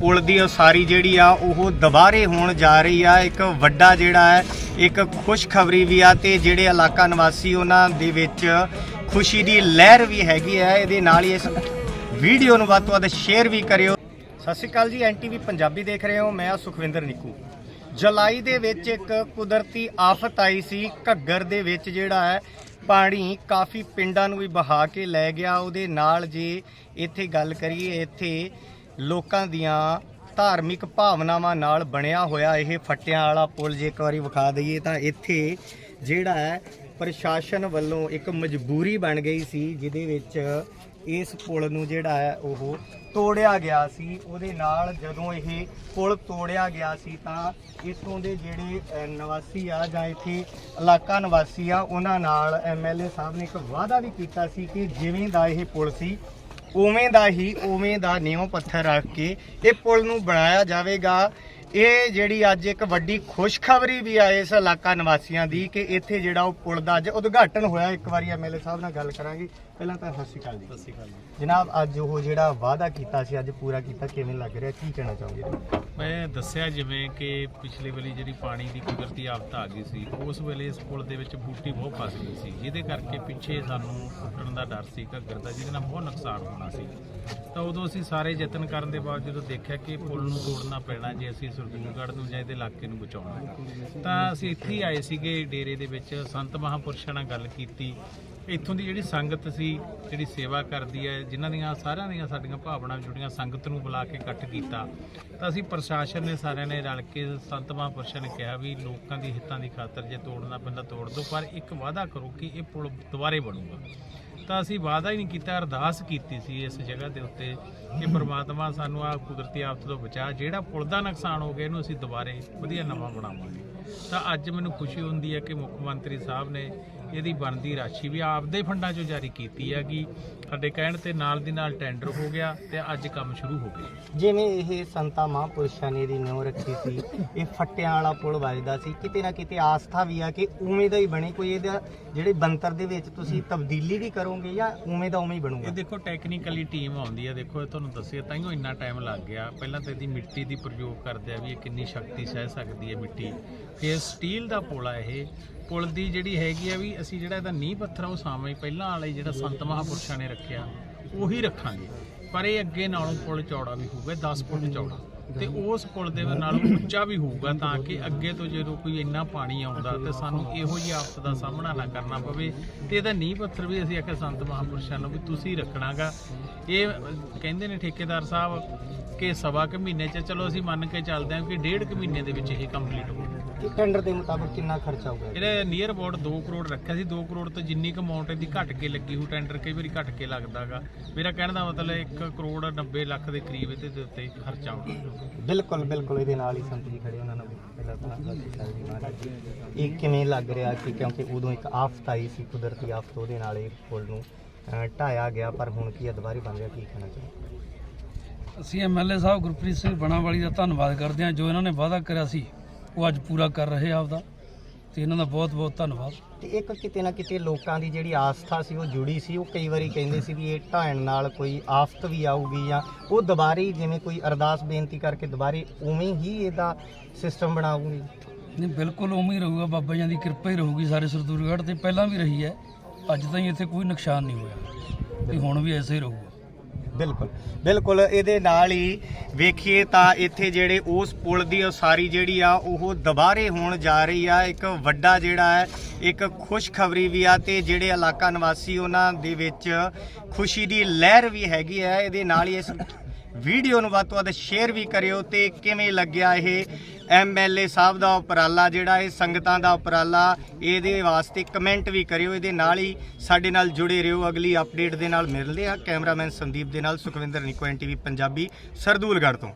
ਪੁਲ ਦੀ ਉਸਾਰੀ ਜਿਹੜੀ ਆ, ਉਹ ਦੁਬਾਰੇ ਹੋਣ ਜਾ ਰਹੀ ਆ। ਇੱਕ ਵੱਡਾ ਜਿਹੜਾ ਹੈ, ਇੱਕ ਖੁਸ਼ਖਬਰੀ ਵੀ ਆ ਤੇ ਜਿਹੜੇ ਇਲਾਕਾ ਨਿਵਾਸੀ ਉਹਨਾਂ ਦੇ ਵਿੱਚ ਖੁਸ਼ੀ ਦੀ ਲਹਿਰ ਵੀ ਹੈਗੀ ਹੈ ਇਹਦੇ ਨਾਲ ਹੀ ਇਸ ਵੀਡੀਓ ਨੂੰ ਵੱਧ ਤੋਂ ਵੱਧ ਸ਼ੇਅਰ ਵੀ ਕਰਿਓ। ਸਤਿ ਸ਼੍ਰੀ ਅਕਾਲ ਜੀ ਐਨਟੀਵੀ ਪੰਜਾਬੀ ਦੇਖ ਰਹੇ ਹੋ। ਮੈਂ ਸੁਖਵਿੰਦਰ ਨਿੱਕੂ। ਜੁਲਾਈ ਦੇ ਵਿੱਚ ਇੱਕ ਕੁਦਰਤੀ ਆਫਤ ਆਈ ਸੀ। ਘੱਗਰ ਦੇ ਵਿੱਚ ਜਿਹੜਾ ਹੈ, ਪਾਣੀ ਕਾਫੀ ਪਿੰਡਾਂ ਨੂੰ ਵੀ ਬਹਾ ਕੇ ਲੈ ਗਿਆ। ਉਹਦੇ ਨਾਲ ਜੇ ਇੱਥੇ ਗੱਲ ਕਰੀਏ, ਇੱਥੇ ਲੋਕਾਂ ਦੀਆਂ ਧਾਰਮਿਕ ਭਾਵਨਾਵਾਂ ਨਾਲ ਬਣਿਆ ਹੋਇਆ ਇਹ ਫੱਟਿਆਂ ਵਾਲਾ ਪੁਲ ਜੇ ਇੱਕ ਵਾਰੀ ਵਿਖਾ ਦਈਏ ਤਾਂ ਇੱਥੇ ਜਿਹੜਾ ਹੈ, ਪ੍ਰਸ਼ਾਸਨ ਵੱਲੋਂ ਇੱਕ ਮਜਬੂਰੀ ਬਣ ਗਈ ਸੀ, ਜਿਹਦੇ ਵਿੱਚ ਇਸ ਪੁਲ ਨੂੰ ਜਿਹੜਾ ਹੈ ਉਹ ਤੋੜਿਆ ਗਿਆ ਸੀ। ਉਹਦੇ ਨਾਲ ਜਦੋਂ ਇਹ ਪੁਲ ਤੋੜਿਆ ਗਿਆ ਸੀ ਤਾਂ ਇੱਥੋਂ ਦੇ ਜਿਹੜੇ ਨਿਵਾਸੀ ਆ ਜਾਂ ਇੱਥੇ ਇਲਾਕਾ ਨਿਵਾਸੀ ਆ, ਉਹਨਾਂ ਨਾਲ ਐਮਐਲਏ ਸਾਹਿਬ ਨੇ ਇੱਕ ਵਾਅਦਾ ਵੀ ਕੀਤਾ ਸੀ ਕਿ ਜਿਵੇਂ ਦਾ ਇਹ ਪੁਲ ਸੀ ਉਵੇਂ ਦਾ ਹੀ ਉਵੇਂ ਦਾ ਨਿਉ ਪੱਥਰ ਰੱਖ ਕੇ ਇਹ ਪੁਲ ਨੂੰ ਬਣਾਇਆ ਜਾਵੇਗਾ। ਇਹ ਜਿਹੜੀ ਅੱਜ ਇੱਕ ਵੱਡੀ ਖੁਸ਼ਖਬਰੀ ਵੀ ਆ ਇਸ ਇਲਾਕਾ ਨਿਵਾਸੀਆਂ ਦੀ ਕਿ ਇੱਥੇ ਜਿਹੜਾ ਉਹ ਪੁਲ ਦਾ ਅੱਜ ਉਦਘਾਟਨ ਹੋਇਆ। ਇੱਕ ਵਾਰੀ ਐਮਐਲਏ ਸਾਹਿਬ ਨਾਲ ਗੱਲ ਕਰਾਂਗੇ। ਪਹਿਲਾਂ ਤਾਂ ਸਤਿ ਸ਼੍ਰੀ ਅਕਾਲ ਜੀ। ਸਤਿ ਸ਼੍ਰੀ ਅਕਾਲ ਜਨਾਬ ਅੱਜ ਉਹ ਜਿਹੜਾ ਵਾਅਦਾ ਕੀਤਾ ਸੀ ਅੱਜ ਪੂਰਾ ਕੀਤਾ ਕਿਵੇਂ ਲੱਗ ਰਿਹਾ? ਕੀ ਕਹਿਣਾ ਚਾਹੋਗੇ? ਮੈਂ ਦੱਸਿਆ ਜਿਵੇਂ ਕਿ ਪਿਛਲੇ ਵੇਲੇ ਜਿਹੜੀ ਪਾਣੀ ਦੀ ਕੁਦਰਤੀ ਆਫਤ ਆ ਗਈ ਸੀ, ਉਸ ਵੇਲੇ ਇਸ ਪੁਲ ਦੇ ਵਿੱਚ ਬੂਟੀ ਬਹੁਤ ਫਸ ਗਈ ਸੀ। ਜਿਹਦੇ ਕਰਕੇ ਪਿੱਛੇ ਸਾਨੂੰ ਟੁੱਟਣ ਦਾ ਡਰ ਸੀ, ਘੱਗਰ ਦਾ, ਜਿਹਦੇ ਨਾਲ ਬਹੁਤ ਨੁਕਸਾਨ ਹੋਣਾ ਸੀ। ਤਾਂ ਉਦੋਂ ਅਸੀਂ ਸਾਰੇ ਯਤਨ ਕਰਨ ਦੇ ਬਾਅਦ ਜਦੋਂ ਦੇਖਿਆ ਕਿ ਪੁਲ ਨੂੰ ਤੋੜਨਾ ਪੈਣਾ ਜੇ ਅਸੀਂ ਸਰਦੂਲਗੜ੍ਹ ਨੂੰ ਜਾਂ ਇਹਦੇ ਇਲਾਕੇ ਨੂੰ ਬਚਾਉਣਾ ਤਾਂ ਅਸੀਂ ਇੱਥੇ ਹੀ ਆਏ ਸੀਗੇ, ਡੇਰੇ ਦੇ ਵਿੱਚ ਸੰਤ ਮਹਾਂਪੁਰਸ਼ਾਂ ਨਾਲ ਗੱਲ ਕੀਤੀ। ਇੱਥੋਂ ਦੀ ਜਿਹੜੀ ਸੰਗਤ ਸੀ, ਜਿਹੜੀ ਸੇਵਾ ਕਰਦੀ ਹੈ, ਜਿਨ੍ਹਾਂ ਦੀਆਂ, ਸਾਰਿਆਂ ਦੀਆਂ ਸਾਡੀਆਂ ਭਾਵਨਾਵਾਂ ਜੁੜੀਆਂ, ਸੰਗਤ ਨੂੰ ਬੁਲਾ ਕੇ ਇਕੱਠ ਕੀਤਾ। ਤਾਂ ਅਸੀਂ ਪ੍ਰਸ਼ਾਸਨ ਨੇ ਸਾਰਿਆਂ ਨੇ ਰਲ ਕੇ ਸੰਤ ਮਹਾਂਪੁਰਸ਼ਾਂ ਨੇ ਕਿਹਾ ਵੀ ਲੋਕਾਂ ਦੀ ਹਿੱਤਾਂ ਦੀ ਖਾਤਰ ਜੇ ਤੋੜਨਾ ਪੈਂਦਾ, ਤੋੜ ਦਿਓ ਪਰ ਇੱਕ ਵਾਅਦਾ ਕਰੋ ਕਿ ਇਹ ਪੁਲ ਦੁਬਾਰੇ ਬਣੂਗਾ। ਤਾਂ ਅਸੀਂ ਵਾਅਦਾ ਹੀ ਨਹੀਂ ਕੀਤਾ, ਅਰਦਾਸ ਕੀਤੀ ਸੀ ਇਸ ਜਗ੍ਹਾ ਦੇ ਉੱਤੇ ਕਿ ਪ੍ਰਮਾਤਮਾ ਸਾਨੂੰ ਆ ਕੁਦਰਤੀ ਆਫਤ ਤੋਂ ਬਚਾ, ਜਿਹੜਾ ਪੁਲ ਦਾ ਨੁਕਸਾਨ ਹੋ ਗਿਆ, ਇਹਨੂੰ ਅਸੀਂ ਦੁਬਾਰੇ ਵਧੀਆ ਨਵਾਂ ਬਣਾਵਾਂਗੇ। ਤਾਂ ਅੱਜ ਮੈਨੂੰ ਖੁਸ਼ੀ ਹੁੰਦੀ ਹੈ ਕਿ ਮੁੱਖ ਮੰਤਰੀ ਸਾਹਿਬ ਨੇ ਇਹਦੀ ਬਣਦੀ ਰਾਸ਼ੀ ਵੀ ਆਪਦੇ ਫੰਡਾਂ 'ਚੋਂ ਜਾਰੀ ਕੀਤੀ ਹੈਗੀ। ਸਾਡੇ ਕਹਿਣ ਤੇ ਨਾਲ ਦੀ ਨਾਲ ਟੈਂਡਰ ਹੋ ਗਿਆ ਤੇ ਅੱਜ ਕੰਮ ਸ਼ੁਰੂ ਹੋ ਗਿਆ। ਜਿਵੇਂ ਇਹ ਸੰਤਾ ਮਹਾਂਪੁਰਸ਼ਾਂ ਨੇ ਇਹਦੀ ਨਿਉ ਰੱਖੀ ਸੀ ਇਹ ਫੱਟਿਆਂ ਵਾਲਾ ਪੁਲ ਵੱਜਦਾ ਸੀ ਕਿਤੇ ਨਾ ਕਿਤੇ ਆਸਥਾ ਵੀ ਆ ਕਿ ਉਵੇਂ ਦਾ ਹੀ ਬਣੇ ਕੋਈ ਇਹਦਾ ਜਿਹੜੇ ਬੰਤਰ ਦੇ ਵਿੱਚ ਤੁਸੀਂ ਤਬਦੀਲੀ ਵੀ ਕਰੋਗੇ ਜਾਂ ਉਵੇਂ ਦਾ ਉਵੇਂ ਹੀ ਬਣੂਗਾ? ਇਹ ਦੇਖੋ ਟੈਕਨੀਕਲੀ ਟੀਮ ਆਉਂਦੀ ਹੈ ਦੇਖੋ ਇਹ ਤੁਹਾਨੂੰ ਦੱਸਿਆ ਤਾਈਓ ਇੰਨਾ ਟਾਈਮ ਲੱਗ ਗਿਆ। ਪਹਿਲਾਂ ਤਾਂ ਇਹਦੀ ਮਿੱਟੀ ਦੀ ਪ੍ਰਯੋਗ ਕਰਦੇ ਆ ਵੀ ਇਹ ਕਿੰਨੀ ਸ਼ਕਤੀ ਸਹਿ ਸਕਦੀ ਹੈ ਮਿੱਟੀ। ਫਿਰ ਸਟੀਲ ਦਾ ਪੁਲ ਆ ਇਹ। ਪੁਲ ਦੀ ਜਿਹੜੀ ਹੈਗੀ ਆ ਵੀ ਅਸੀਂ ਜਿਹੜਾ ਇਹਦਾ ਨੀਂਹ ਪੱਥਰ ਆ, ਉਹ ਸਾਵੇਂ ਪਹਿਲਾਂ ਵਾਲਾ ਹੀ ਜਿਹੜਾ ਸੰਤ ਮਹਾਂਪੁਰਸ਼ਾਂ ਨੇ ਰੱਖਿਆ, ਉਹੀ ਰੱਖਾਂਗੇ। ਪਰ ਇਹ ਅੱਗੇ ਨਾਲੋਂ ਪੁਲ ਚੌੜਾ ਵੀ ਹੋਊਗਾ 10 ਫੁੱਟ ਚੌੜਾ। ਤੇ ਉਸ ਪੁਲ ਦੇ ਨਾਲੋਂ ਉੱਚਾ ਵੀ ਹੋਊਗਾ ਤਾਂ ਕਿ ਅੱਗੇ ਤੋਂ ਜਦੋਂ ਕੋਈ ਇੰਨਾ ਪਾਣੀ ਆਉਂਦਾ ਤੇ ਸਾਨੂੰ ਇਹੋ ਜਿਹੀ ਆਫਤ ਦਾ ਸਾਹਮਣਾ ਨਾ ਕਰਨਾ ਪਵੇ। ਤੇ ਇਹਦਾ ਨੀਂਹ ਪੱਥਰ ਵੀ ਅਸੀਂ ਆਖਿਆ ਸੰਤ ਮਹਾਂਪੁਰਸ਼ਾਂ ਨੂੰ ਵੀ ਤੁਸੀਂ ਰੱਖਣਾਗਾ। ਇਹ ਕਹਿੰਦੇ ਨੇ ਠੇਕੇਦਾਰ ਸਾਹਿਬ ਕਿ ਸਵਾ ਕੁ ਮਹੀਨੇ ਚ, ਚਲੋ ਅਸੀਂ ਮੰਨ ਕੇ ਚੱਲਦੇ ਹਾਂ ਕਿ ਡੇਢ ਕੁ ਮਹੀਨੇ ਦੇ ਵਿੱਚ ਇਹ ਕੰਪਲੀਟ ਹੋ ਕਿ ਟੈਂਡਰ ਦੇ ਮੁਤਾਬਕ ਕਿੰਨਾ ਖਰਚਾ ਹੋਊਗਾ? ਇਹਦੇ ਨੀਅਰ ਅਬਾਊਟ 2 ਕਰੋੜ ਰੱਖਿਆ ਸੀ। 2 ਕਰੋੜ ਤੋਂ ਜਿੰਨੀ ਕੁ ਅਮਾਉਂਟ ਇਹਦੀ ਘਟ ਕੇ ਲੱਗੀ ਹੋ ਟੈਂਡਰ ਕਈ ਵਾਰੀ ਘਟ ਕੇ ਲੱਗਦਾਗਾ ਮੇਰਾ ਕਹਿਣ ਦਾ ਮਤਲਬ 1 ਕਰੋੜ 90 ਲੱਖ ਦੇ ਕਰੀਬ ਇਹਦੇ ਦੇ ਉੱਤੇ ਖਰਚਾ ਆਉਣਾ ਬਿਲਕੁਲ ਬਿਲਕੁਲ ਇਹਦੇ ਨਾਲ ਹੀ ਸੰਤ ਜੀ ਖੜੇ ਉਹਨਾਂ ਨੂੰ ਪਹਿਲਾਂ ਤਾਂ। ਇਹ ਕਿਵੇਂ ਲੱਗ ਰਿਹਾ ਕਿ ਕਿਉਂਕਿ ਉਦੋਂ ਇੱਕ ਆਫਤ ਆਈ ਸੀ ਕੁਦਰਤੀ ਆਫਤ ਉਹਦੇ ਨਾਲ ਇਹ ਪੁਲ ਨੂੰ ਢਾਇਆ ਗਿਆ ਪਰ ਹੁਣ ਕੀ ਦੁਬਾਰੇ ਬਣ ਗਿਆ ਕੀ ਕਹਿਣਾ ਚਾਹੁੰਦੇ ਅਸੀਂ ਐਮਐਲਏ ਸਾਹਿਬ ਗੁਰਪ੍ਰੀਤ ਸਿੰਘ ਬਣਾਵਾਲੀ ਦਾ ਧੰਨਵਾਦ ਕਰਦੇ ਹਾਂ ਜੋ ਇਹਨਾਂ ਨੇ ਵਾਅਦਾ ਕਰਿਆ ਸੀ। ਉਹ ਅੱਜ ਪੂਰਾ ਕਰ ਰਹੇ ਆ ਆਪਦਾ। ਤੇ ਇਹਨਾਂ ਦਾ ਬਹੁਤ ਬਹੁਤ ਧੰਨਵਾਦ। ਤੇ ਇੱਕ ਕਿਤੇ ਨਾ ਕਿਤੇ ਲੋਕਾਂ ਦੀ ਜਿਹੜੀ ਆਸਥਾ ਸੀ ਉਹ ਜੁੜੀ ਸੀ। ਉਹ ਕਈ ਵਾਰੀ ਕਹਿੰਦੇ ਸੀ ਵੀ ਇਹ ਢਾਣ ਨਾਲ ਕੋਈ ਆਫਤ ਵੀ ਆਊਗੀ ਜਾਂ ਉਹ ਦੁਬਾਰੇ ਜਿਵੇਂ ਕੋਈ ਅਰਦਾਸ ਬੇਨਤੀ ਕਰਕੇ ਦੁਬਾਰੇ ਉਵੇਂ ਹੀ ਇਹਦਾ ਸਿਸਟਮ ਬਣਾਉਂਗੀ ਨਹੀਂ ਬਿਲਕੁਲ ਉਵੇਂ ਹੀ ਰਹੂਗਾ। ਬਾਬਾ ਜੀ ਦੀ ਕਿਰਪਾ ਹੀ ਰਹੂਗੀ ਸਾਰੇ ਸਰਦੂਰਗੜ੍ਹ ਤੇ ਪਹਿਲਾਂ ਵੀ ਰਹੀ ਹੈ। ਅੱਜ ਤਾਈਂ ਇੱਥੇ ਕੋਈ ਨੁਕਸਾਨ ਨਹੀਂ ਹੋਇਆ। ਤੇ ਹੁਣ ਵੀ ਐਸੇ ਹੀ ਰਹੂਗਾ। ਬਿਲਕੁਲ ਬਿਲਕੁਲ ਇਹਦੇ ਨਾਲ ਹੀ ਵੇਖੀਏ ਤਾਂ ਇੱਥੇ ਜਿਹੜੇ ਉਸ ਪੁਲ ਦੀ ਉਸਾਰੀ ਜਿਹੜੀ ਆ, ਉਹ ਦੁਬਾਰੇ ਹੋਣ ਜਾ ਰਹੀ ਆ। ਇੱਕ ਵੱਡਾ ਜਿਹੜਾ ਹੈ, ਇੱਕ ਖੁਸ਼ਖਬਰੀ ਵੀ ਆ ਤੇ ਜਿਹੜੇ ਇਲਾਕਾ ਨਿਵਾਸੀ ਉਹਨਾਂ ਦੇ ਵਿੱਚ ਖੁਸ਼ੀ ਦੀ ਲਹਿਰ ਵੀ ਹੈਗੀ ਹੈ ਇਹਦੇ ਨਾਲ ਹੀ ਇਸ ਵੀਡੀਓ ਨੂੰ ਵੱਧ ਤੋਂ ਵੱਧ ਸ਼ੇਅਰ ਵੀ ਕਰਿਓ ਤੇ ਕਿਵੇਂ ਲੱਗਿਆ ਇਹ ਐਮਐਲਏ ਸਾਹਿਬ ਦਾ ਉਪਰਾਲਾ ਜਿਹੜਾ ਇਹ ਸੰਗਤਾਂ ਦਾ ਉਪਰਾਲਾ, ਇਹਦੇ ਵਾਸਤੇ ਕਮੈਂਟ ਵੀ ਕਰਿਓ, ਇਹਦੇ ਨਾਲ ਹੀ ਸਾਡੇ ਨਾਲ ਜੁੜੇ ਰਹੋ। ਅਗਲੀ ਅਪਡੇਟ ਦੇ ਨਾਲ ਮਿਲਦੇ ਆ ਕੈਮਰਾਮੈਨ ਸੰਦੀਪ ਦੇ ਨਾਲ ਸੁਖਵਿੰਦਰ ਨਿਕੋ ਐਨਟੀਵੀ ਪੰਜਾਬੀ, ਸਰਦੂਲਗੜ੍ਹ ਤੋਂ।